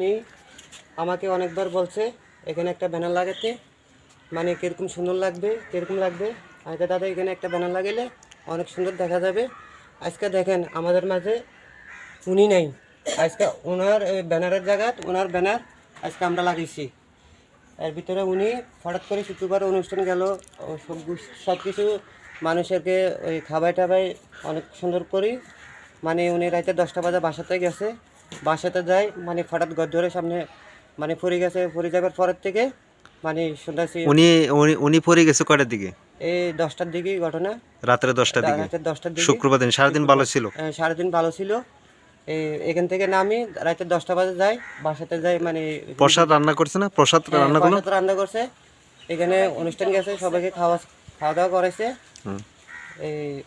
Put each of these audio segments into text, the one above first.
উনি আমাকে অনেকবার বলছে, এখানে একটা ব্যানার লাগাতে। মানে কীরকম সুন্দর লাগবে, কীরকম লাগবে? আজকে দাদা, এখানে একটা ব্যানার লাগালে অনেক সুন্দর দেখা যাবে। আজকে দেখেন, আমাদের মাঝে উনি নাই। আজকে ওনার ব্যানারের জায়গায়, ওনার ব্যানার আজকে আমরা লাগিয়েছি। এর ভিতরে উনি হঠাৎ করে শুক্রবার অনুষ্ঠান গেল সব সব কিছু মানুষেরকে ওই খাবাই টাবাই অনেক সুন্দর করি। মানে উনি রাতে দশটা বাজে বাসাতে গেছে। বাসাতে যায় মানে হঠাৎ ঘর ধরে সামনে মানে পড়ে গেছে পড়ে যাবার পরের থেকে মানে শুনতেছি উনি উনি উনি পড়ে গেছে কয়টার দিকে? এই দশটার দিকেই ঘটনা। রাত্রে দশটার দিকে? রাতে দশটার দিকে। শুক্রবার দিন সারাদিন ভালো ছিল? হ্যাঁ, সারাদিন ভালো ছিল। এই এখান থেকে নামি রাতে দশটা বাজে যাই বাসাতে যাই মানে প্রসাদ রান্না করছে না? প্রসাদ হ্যাঁ, রান্না করল? প্রসাদ রান্না করছে। এখানে অনুষ্ঠান গেছে সবাইকে খাওয়া খাওয়া দাওয়া করেছে। হুম। এই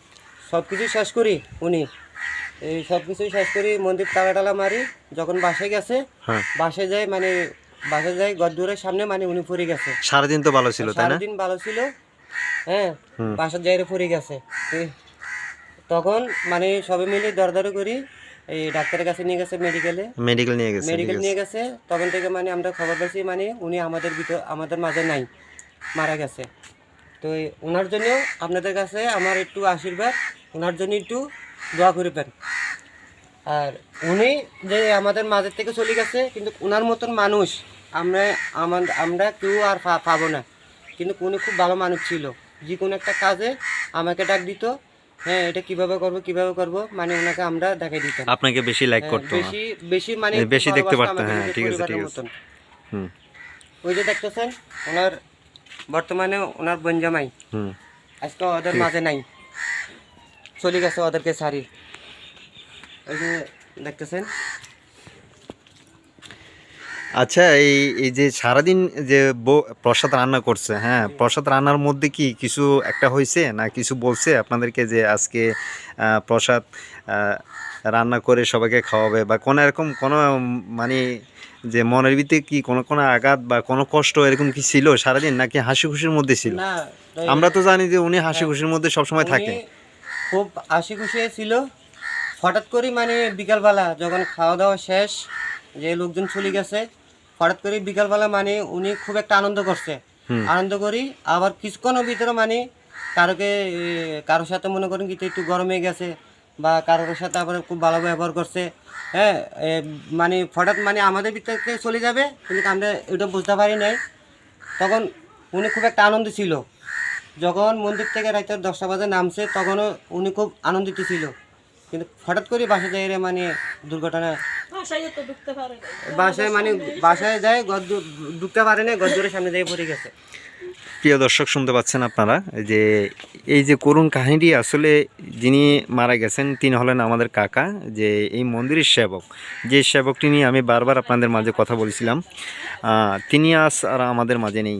সব কিছু শেষ করি উনি। এই সব কিছু শেষ করি মন্দির তালা টালা মারি যখন বাসে গেছে হ্যাঁ। বাসে যায় মানে বাসে যায় গদ্দুরের সামনে মানে উনি পড়ে গেছে। সারাদিন তো ভালো ছিল তাই না? সারাদিন ভালো ছিল হ্যাঁ। বাসার জায়গায় পড়ে গেছে। তখন মানে সবাই মিলে দরদারি করি এই ডাক্তারের কাছে নিয়ে গেছে মেডিকেলে মেডিকেল নিয়ে গেছে মেডিকেল নিয়ে গেছে তখন থেকে মানে আমরা খবর পাইছি মানে উনি আমাদের ভিতর আমাদের মাঝে নাই মারা গেছে। তো ওনার জন্য আপনাদের কাছে আমার একটু আশীর্বাদ ওনার জন্য একটু দোয়া করবেন। আর উনি যে আমাদের মাঝের থেকে চলে গেছে কিন্তু ওনার মতন মানুষ আমরা আমার আমরা কেউ আর পাবো না। কিন্তু উনি খুব ভালো মানুষ ছিল। যে কোনো একটা কাজে আমাকে ডাক দিত হ্যাঁ এটা কীভাবে করব কীভাবে করব? মানে ওনাকে আমরা দেখাই দিতাম। আপনাকে বেশি লাইক হ্যাঁ, করতো বেশি বেশি মানে বেশি দেখতে আমাদের হ্যাঁ, ঠিক আছে, ঠিক আছে। হুম। ওই যে দেখতেছেন ওনার বর্তমানে ওনার বঞ্জামাই হুম। আজকে ওদের মাঝে নাই। চলে গেছে ওদেরকে সারি যে দেখতেছেন। আচ্ছা এই এই যে সারাদিন যে প্রসাদ রান্না করছে হ্যাঁ প্রসাদ রান্নার মধ্যে কি কিছু একটা হয়েছে না কিছু বলছে আপনাদেরকে যে আজকে প্রসাদ রান্না করে সবাইকে খাওয়াবে বা কোনো এরকম কোনো মানে যে মনের ভিতরে কি কোনো কোনো আঘাত বা কোনো কষ্ট এরকম কি ছিল সারাদিন নাকি হাসি খুশির মধ্যে ছিল? আমরা তো জানি যে উনি হাসি খুশির মধ্যে সবসময় থাকে। খুব হাসি খুশি ছিল। হঠাৎ করে মানে বিকালবেলা যখন খাওয়া দাওয়া শেষ যে লোকজন চলে গেছে হঠাৎ করে বিকালবেলা মানে উনি খুব একটা আনন্দ করছে। আনন্দ করি আবার কিছুক্ষণের ভিতরে মানে কারোকে কারোর সাথে মনে করেন কি একটু গরমে গেছে বা কারোর সাথে আবার খুব ভালো ব্যবহার করছে হ্যাঁ মানে হঠাৎ মানে আমাদের ভিতর থেকে চলে যাবে কিন্তু আমরা এটা বুঝতে পারি নাই। তখন উনি খুব একটা আনন্দ ছিল। যখন মন্দির থেকে রাতের দশটা বাজে নামছে তখনও উনি খুব আনন্দিত ছিল। কিন্তু হঠাৎ করে বাসা যাই রে মানে দুর্ঘটনা। বাসায় মানে বাসায় যায় গদ্দুর ঢুকতে পারে না গদ্দুরের সামনে দিয়ে পড়ে গেছে। প্রিয় দর্শক শুনতে পাচ্ছেন আপনারা যে এই যে করুণ কাহিনীটি আসলে যিনি মারা গেছেন তিনি হলেন আমাদের কাকা যে এই মন্দিরের সেবক। যে সেবকটি নিয়ে আমি বারবার আপনাদের মাঝে কথা বলছিলাম। তিনি আজ আর আমাদের মাঝে নেই।